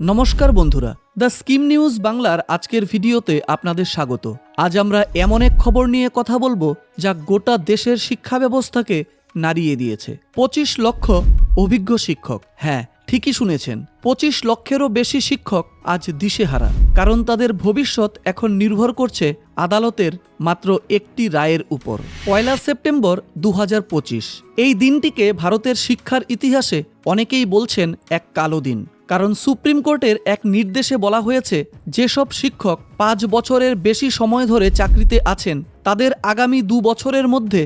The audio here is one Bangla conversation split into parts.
নমস্কার বন্ধুরা, দ্য স্কিম নিউজ বাংলার আজকের ভিডিওতে আপনাদের স্বাগত। আজ আমরা এমন এক খবর নিয়ে কথা বলব যা গোটা দেশের শিক্ষা ব্যবস্থাকে নাড়িয়ে দিয়েছে। পঁচিশ লক্ষ অভিজ্ঞ শিক্ষক হ্যাঁ ঠিকই শুনেছেন, পঁচিশ লক্ষেরও বেশি শিক্ষক আজ দিশেহারা। কারণ তাদের ভবিষ্যৎ এখন নির্ভর করছে আদালতের মাত্র একটি রায়ের উপর। পয়লা সেপ্টেম্বর দু হাজার পঁচিশ, এই দিনটিকে ভারতের শিক্ষার ইতিহাসে অনেকেই বলছেন এক কালো দিন। কারণ সুপ্রিম কোর্টের এক নির্দেশে বলা হয়েছে, যেসব শিক্ষক পাঁচ বছরের বেশি সময় ধরে চাকরিতে আছেন, তাদের আগামী দু বছরের মধ্যে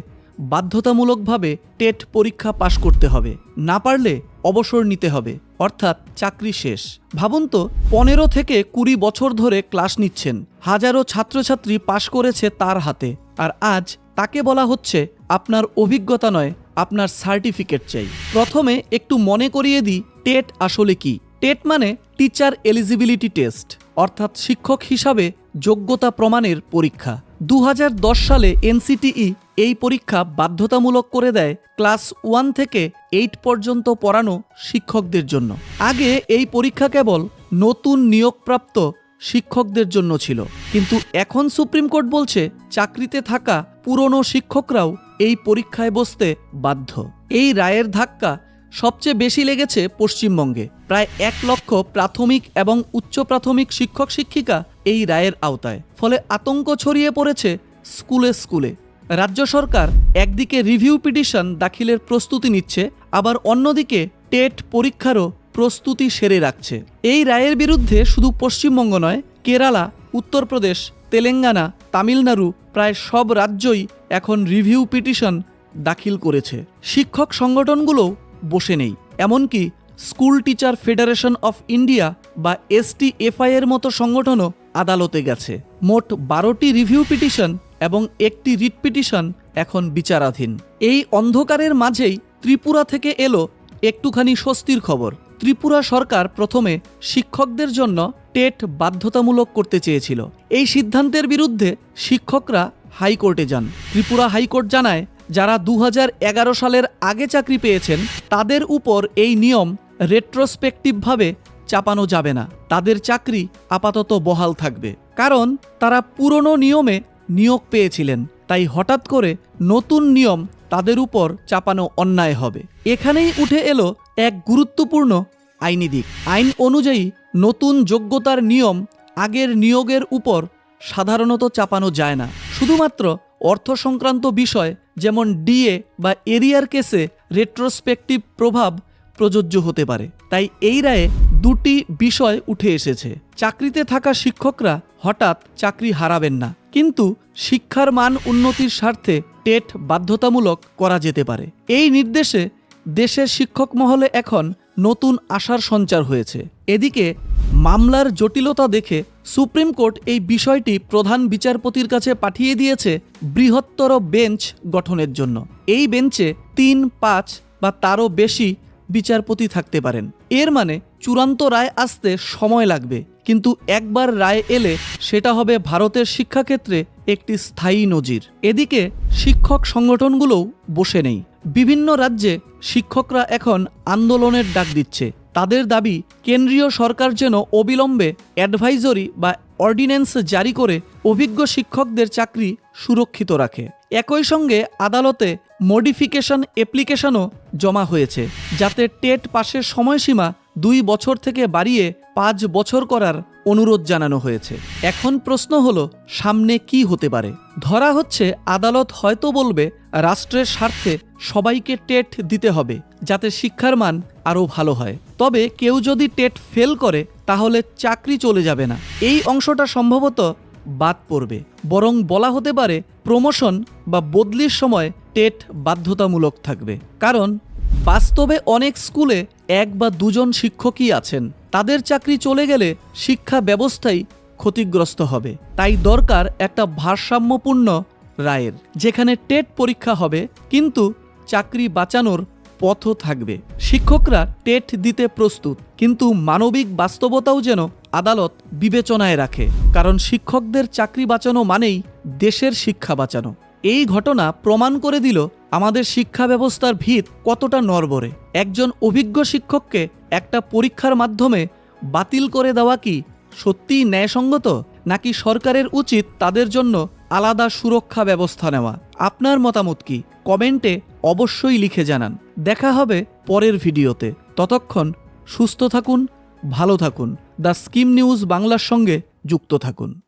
বাধ্যতামূলকভাবে টেট পরীক্ষা পাশ করতে হবে। না পারলে অবসর নিতে হবে, অর্থাৎ চাকরি শেষ। ভাবুন তো, পনেরো থেকে কুড়ি বছর ধরে ক্লাস নিচ্ছেন, হাজারো ছাত্রছাত্রী পাশ করেছে তার হাতে। আর আজ তাকে বলা হচ্ছে, আপনার অভিজ্ঞতা নয়, আপনার সার্টিফিকেট চাই। প্রথমে একটু মনে করিয়ে দিই, টেট আসলে কি। টেট মানে টিচার এলিজিবিলিটি টেস্ট অর্থাৎ শিক্ষক হিসাবে যোগ্যতা প্রমাণের পরীক্ষা। দু হাজার দশ সালে এনসিটিই এই পরীক্ষা বাধ্যতামূলক করে দেয় ক্লাস ওয়ান থেকে এইট পর্যন্ত পড়ানো শিক্ষকদের জন্য। আগে এই পরীক্ষা কেবল নতুন নিয়োগপ্রাপ্ত শিক্ষকদের জন্য ছিল। কিন্তু এখন সুপ্রিম কোর্ট বলছে চাকরিতে থাকা পুরনো শিক্ষকরাও এই পরীক্ষায় বসতে বাধ্য। এই রায়ের ধাক্কা সবচেয়ে বেশি লেগেছে পশ্চিমবঙ্গে। প্রায় এক লক্ষ প্রাথমিক এবং উচ্চ প্রাথমিক শিক্ষক শিক্ষিকা এই রায়ের আওতায়। ফলে আতঙ্ক ছড়িয়ে পড়েছে স্কুলে স্কুলে। রাজ্য সরকার একদিকে রিভিউ পিটিশন দাখিলের প্রস্তুতি নিচ্ছে, আবার অন্যদিকে টেট পরীক্ষারও প্রস্তুতি সেরে রাখছে। এই রায়ের বিরুদ্ধে শুধু পশ্চিমবঙ্গ নয়, কেরালা, উত্তরপ্রদেশ, তেলেঙ্গানা, তামিলনাড়ু, প্রায় সব রাজ্যই এখন রিভিউ পিটিশন দাখিল করেছে। শিক্ষক সংগঠনগুলোও বসে নেই। এমনকি school teacher federation of India বা এসটিএফআই এর মতো সংগঠনও আদালতে গেছে। মোট বারোটি রিভিউ পিটিশন এবং একটি রিট পিটিশন এখন বিচারাধীন। এই অন্ধকারের মাঝেই ত্রিপুরা থেকে এলো একটুখানি স্বস্তির খবর। ত্রিপুরা সরকার প্রথমে শিক্ষকদের জন্য টেট বাধ্যতামূলক করতে চেয়েছিল। এই সিদ্ধান্তের বিরুদ্ধে শিক্ষকরা হাইকোর্টে যান। ত্রিপুরা হাইকোর্ট জানায় যারা দু হাজার এগারো সালের আগে চাকরি পেয়েছেন, তাদের উপর এই নিয়ম রেট্রোস্পেকটিভভাবে চাপানো যাবে না। তাদের চাকরি আপাতত বহাল থাকবে। কারণ তারা পুরনো নিয়মে নিয়োগ পেয়েছিলেন। তাই হঠাৎ করে নতুন নিয়ম তাদের উপর চাপানো অন্যায় হবে। এখানেই উঠে এলো এক গুরুত্বপূর্ণ আইনি দিক। আইন অনুযায়ী নতুন যোগ্যতার নিয়ম আগের নিয়োগের উপর সাধারণত চাপানো যায় না। শুধুমাত্র অর্থ সংক্রান্ত বিষয় যেমন ডিএ বা এরিয়ার কেসে রেট্রোস্পেকটিভ প্রভাব প্রযোজ্য হতে পারে। তাই এই রায়ে দুটি বিষয় উঠে এসেছে। চাকরিতে থাকা শিক্ষকরা হঠাৎ চাকরি হারাবেন না। কিন্তু শিক্ষার মান উন্নতির স্বার্থে টেট বাধ্যতামূলক করা যেতে পারে। এই নির্দেশে দেশের শিক্ষক মহলে এখন নতুন আশার সঞ্চার হয়েছে। এদিকে, মামলার জটিলতা দেখে সুপ্রিম কোর্ট এই বিষয়টি প্রধান বিচারপতির কাছে পাঠিয়ে দিয়েছে বৃহত্তর বেঞ্চ গঠনের জন্য। এই বেঞ্চে তিন, পাঁচ বা তারও বেশি বিচারপতি থাকতে পারেন। এর মানে চূড়ান্ত রায় আসতে সময় লাগবে। কিন্তু একবার রায় এলে সেটা হবে ভারতের শিক্ষাক্ষেত্রে একটি স্থায়ী নজির। এদিকে শিক্ষক সংগঠনগুলোও বসে নেই। বিভিন্ন রাজ্যে শিক্ষকরা এখন আন্দোলনের ডাক দিচ্ছে। তাদের দাবি, কেন্দ্রীয় সরকার যেন অবিলম্বে অ্যাডভাইজরি বা অর্ডিন্যান্স জারি করে অভিজ্ঞ শিক্ষকদের চাকরি সুরক্ষিত রাখে। একই সঙ্গে আদালতে মডিফিকেশন অ্যাপ্লিকেশনও জমা হয়েছে, যাতে টেট পাশের সময়সীমা দুই বছর থেকে বাড়িয়ে পাঁচ বছর করার অনুরোধ জানানো হয়েছে। এখন প্রশ্ন হলো, সামনে কি হতে পারে? ধরা হচ্ছে আদালত হয়তো বলবে, রাষ্ট্রের স্বার্থে সবাইকে টেট দিতে হবে যাতে শিক্ষার মান আরও ভালো হয়। তবে কেউ যদি টেট ফেল করে, তাহলে চাকরি চলে যাবে না। এই অংশটা সম্ভবত বাদ পড়বে। বরং বলা হতে পারে প্রমোশন বা বদলির সময় টেট বাধ্যতামূলক থাকবে। কারণ বাস্তবে অনেক স্কুলে এক বা দুজন শিক্ষকই আছেন। তাদের চাকরি চলে গেলে শিক্ষা ব্যবস্থাই ক্ষতিগ্রস্ত হবে। তাই দরকার একটা ভারসাম্যপূর্ণ রায়ের, যেখানে টেট পরীক্ষা হবে, কিন্তু চাকরি বাঁচানোর পথও থাকবে। শিক্ষকরা টেট দিতে প্রস্তুত, কিন্তু মানবিক বাস্তবতাও যেন আদালত বিবেচনায় রাখে, কারণ শিক্ষকদের চাকরি বাঁচানো মানেই দেশের শিক্ষা বাঁচানো। এই ঘটনা প্রমাণ করে দিল আমাদের শিক্ষা ব্যবস্থার ভিত কতটা নরবরে একজন অভিজ্ঞ শিক্ষককে একটা পরীক্ষার মাধ্যমে বাতিল করে দেওয়া কি সত্যিই ন্যায়সঙ্গত, নাকি সরকারের উচিত তাদের জন্য আলাদা সুরক্ষা ব্যবস্থা নেওয়া। আপনার মতামত কি? কমেন্টে অবশ্যই লিখে জানান। দেখা হবে পরের ভিডিওতে। ততক্ষণ সুস্থ থাকুন, ভালো থাকুন। দ্য স্কিম নিউজ বাংলার সঙ্গে যুক্ত থাকুন।